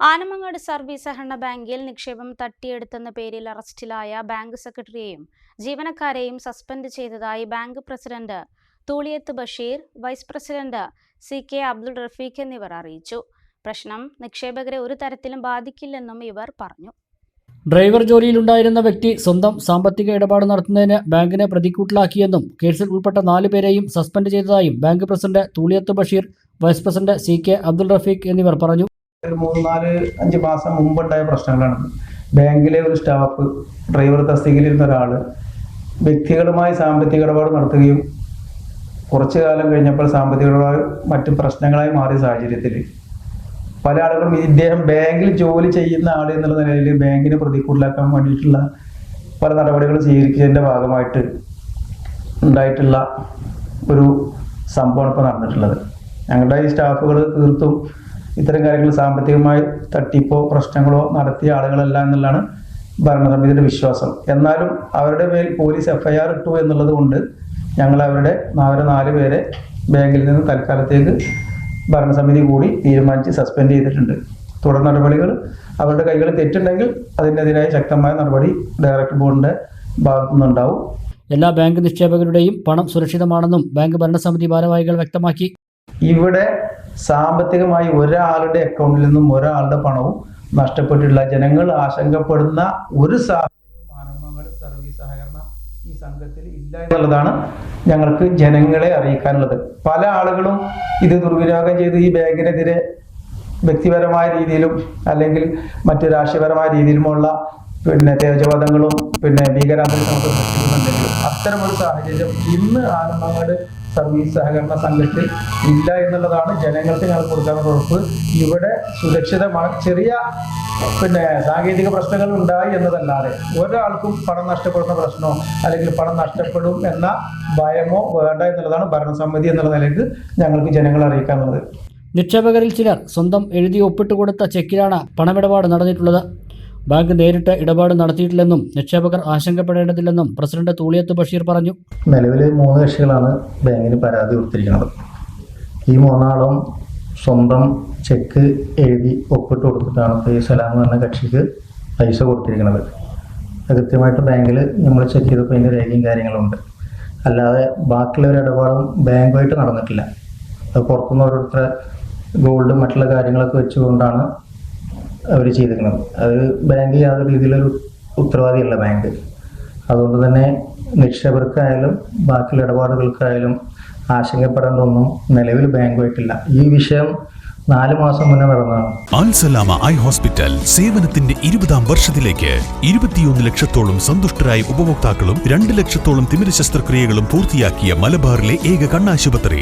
Anamangad service സഹകരണ ബാങ്കിൽ നിക്ഷേപം തട്ടിയെടുത്തെന്ന പേരിൽ അറസ്റ്റിലായ ബാങ്ക് സെക്രട്ടറിയെയും ജീവനക്കാരെയും സസ്പെൻഡ് ചെയ്തതായി bank president Thooliyath Basheer vice president C K Abdul Rafeeq എന്നിവർ അറിയിച്ചു. പ്രശ്നം നിക്ഷേപകരെ ഒരു തരത്തിലും ബാധിക്കില്ലെന്നും ഇവർ പറഞ്ഞു. ഡ്രൈവർ ജോലിയിലുണ്ടായിരുന്ന വ്യക്തി സ്വന്തം സാമ്പത്തിക ഇടപാട് നടത്തുന്നതിന് ബാങ്കിനെ പ്രതിക്കൂട്ടിലാക്കിയെന്നും കേസിൽ ഉൾപ്പെട്ട നാലു പേരെയും സസ്പെൻഡ് ചെയ്തതായും bank president Thooliyath Basheer vice president C K Abdul Rafeeq എന്നിവർ പറഞ്ഞു. ഒരു മൂന്ന് നാല് അഞ്ച് മാസം മുമ്പുണ്ടായ പ്രശ്നങ്ങളാണ്. ബാങ്കിലെ ഒരു സ്റ്റാഫ് ഡ്രൈവർ തസ്തികയിലിരുന്ന ഒരാൾ വ്യക്തികളുമായി സാമ്പത്തിക ഇടപാട് നടത്തുകയും കുറച്ചു കാലം കഴിഞ്ഞപ്പോൾ സാമ്പത്തിക ഇടപാട് മറ്റു പ്രശ്നങ്ങളായി മാറിയ സാഹചര്യത്തിൽ. പല ആളുകളും ഇദ്ദേഹം ബാങ്കിൽ ജോലി ചെയ്യുന്ന ആൾ എന്നുള്ള നിലയിൽ ബാങ്കിനെ പ്രതികൂടിലാക്കാൻ വേണ്ടിയിട്ടുള്ള പല നടപടികളും സ്വീകരിക്കുന്നതിന്റെ ഭാഗമായിട്ട് ഉണ്ടായിട്ടുള്ള ഒരു സംഭവമാണ് ഇപ്പോൾ നടന്നിട്ടുള്ളത്. ഞങ്ങളുടെ ഈ സ്റ്റാഫുകൾ തീർത്തും ഇത്തരം കാര്യങ്ങൾ സാമ്പത്തികമായി തട്ടിപ്പോ പ്രശ്നങ്ങളോ നടത്തിയ ആളുകളല്ല എന്നുള്ളതാണ് ഭരണസമിതിയുടെ വിശ്വാസം. എന്നാലും അവരുടെ മേൽ പോലീസ് എഫ്ഐആർ ഇട്ടു എന്നുള്ളത് കൊണ്ട് ഞങ്ങൾ അവരുടെ അവരെ നാല് പേരെ ബാങ്കിൽ നിന്ന് തൽക്കാലത്തേക്ക് ഭരണസമിതി കൂടി തീരുമാനിച്ച് സസ്പെൻഡ് ചെയ്തിട്ടുണ്ട്. തുടർ നടപടികൾ അവരുടെ കൈകളിൽ തെറ്റുണ്ടെങ്കിൽ അതിനെതിരായ ശക്തമായ നടപടി ഡയറക്ടർ ബോർഡിന്റെ ഭാഗത്തു നിന്നുണ്ടാവും. എല്ലാ ബാങ്ക് നിക്ഷേപകരുടെയും പണം സുരക്ഷിതമാണെന്നും ബാങ്ക് ഭരണസമിതി ഭാരവാഹികൾ വ്യക്തമാക്കി. ഇവിടെ സാമ്പത്തികമായി ഒരാളുടെ അക്കൗണ്ടിൽ നിന്നും ഒരാളുടെ പണവും നഷ്ടപ്പെട്ടിട്ടില്ല. ജനങ്ങൾ ആശങ്കപ്പെടുന്ന ഒരു സാഹചര്യവും സർവീസ് സഹകരണ ഈ സംഘത്തിൽ ഇല്ല എന്നുള്ളതാണ് ഞങ്ങൾക്ക് ജനങ്ങളെ അറിയിക്കാനുള്ളത്. പല ആളുകളും ഇത് ദുർവിനിയോഗം ചെയ്ത് ഈ ബാങ്കിനെതിരെ വ്യക്തിപരമായ രീതിയിലും അല്ലെങ്കിൽ മറ്റു രാഷ്ട്രീയപരമായ രീതിയിലുമുള്ള പിന്നെ തേജവാദങ്ങളും പിന്നെ ഭീകരാന്തരീക്ഷമൊക്കെ സൃഷ്ടിക്കുന്നുണ്ടെങ്കിലും അത്തരമൊരു സാഹചര്യം ഇന്ന് ആനന്ദമംഗൽ സർവീസ് സഹകരണ സംഘത്തിൽ ഇല്ല എന്നുള്ളതാണ് ജനങ്ങൾക്ക് ഞങ്ങൾ കൊടുക്കാനുള്ള ഉറപ്പ്. ഇവിടെ സുരക്ഷിതമാണ് ചെറിയ പിന്നെ സാങ്കേതിക പ്രശ്നങ്ങൾ ഉണ്ടായി എന്നതല്ലാതെ ഒരാൾക്കും പണം നഷ്ടപ്പെടുന്ന പ്രശ്നമോ അല്ലെങ്കിൽ പണം നഷ്ടപ്പെടും എന്ന ഭയമോ വേണ്ട എന്നുള്ളതാണ് ഭരണസമിതി എന്നുള്ള നിലയ്ക്ക് ഞങ്ങൾക്ക് ജനങ്ങളെ അറിയിക്കാനുള്ളത്. നിക്ഷേപകരിൽ ചിലർ സ്വന്തം എഴുതി ഒപ്പിട്ട് കൊടുത്ത ചെക്കിലാണ് പണമിടപാട് നടന്നിട്ടുള്ളത്. ബാങ്ക് നേരിട്ട് ഇടപാട് നടത്തിയിട്ടില്ലെന്നും നിക്ഷേപകർ ആശങ്കപ്പെടേണ്ടതില്ലെന്നും പ്രസിഡന്റ് തൂളിയത്ത് ബഷീർ പറഞ്ഞു. നിലവിൽ മൂന്ന് കക്ഷികളാണ് ബാങ്കിന് പരാതി കൊടുത്തിരിക്കുന്നത്. ഈ മൂന്നാളും സ്വന്തം ചെക്ക് എഴുതി ഒപ്പിട്ട് കൊടുത്തിട്ടാണ് ഇപ്പോൾ ഈ സലാം എന്ന കക്ഷിക്ക് പൈസ കൊടുത്തിരിക്കുന്നത്. കൃത്യമായിട്ട് ബാങ്കിൽ നമ്മൾ ചെക്ക് ചെയ്തപ്പോൾ അതിന്റെ രേഖയും കാര്യങ്ങളുണ്ട്. അല്ലാതെ ബാക്കിയുള്ള ഒരു ഇടപാടും ബാങ്കുമായിട്ട് നടന്നിട്ടില്ല. അത് പുറത്തുനിന്ന് ഓരോരുത്തരെ ഗോൾഡും മറ്റുള്ള കാര്യങ്ങളൊക്കെ വെച്ചുകൊണ്ടാണ് അവർ ചെയ്തിരിക്കണം. അത് ബാങ്ക് യാതൊരു രീതിയിലൊരു ഉത്തരവാദിയല്ല ബാങ്ക് അതുകൊണ്ട് തന്നെ നിക്ഷേപകർക്കായാലും ബാക്കിയുള്ള ഇടപാടുകൾക്കായാലും ആശങ്കപ്പെടേണ്ട ഒന്നും നിലവിൽ ബാങ്കുമായിട്ടില്ല ഈ വിഷയം നാല് മാസം മുന്നേ ഐ ഹോസ്പിറ്റൽ സേവനത്തിന്റെ ഇരുപതാം വർഷത്തിലേക്ക് ഇരുപത്തിയൊന്ന് ലക്ഷത്തോളം സന്തുഷ്ടരായ ഉപഭോക്താക്കളും രണ്ട് ലക്ഷത്തോളം തിമിര ശസ്ത്രക്രിയകളും പൂർത്തിയാക്കിയ മലബാറിലെ ഏക കണ്ണാശുപത്രി.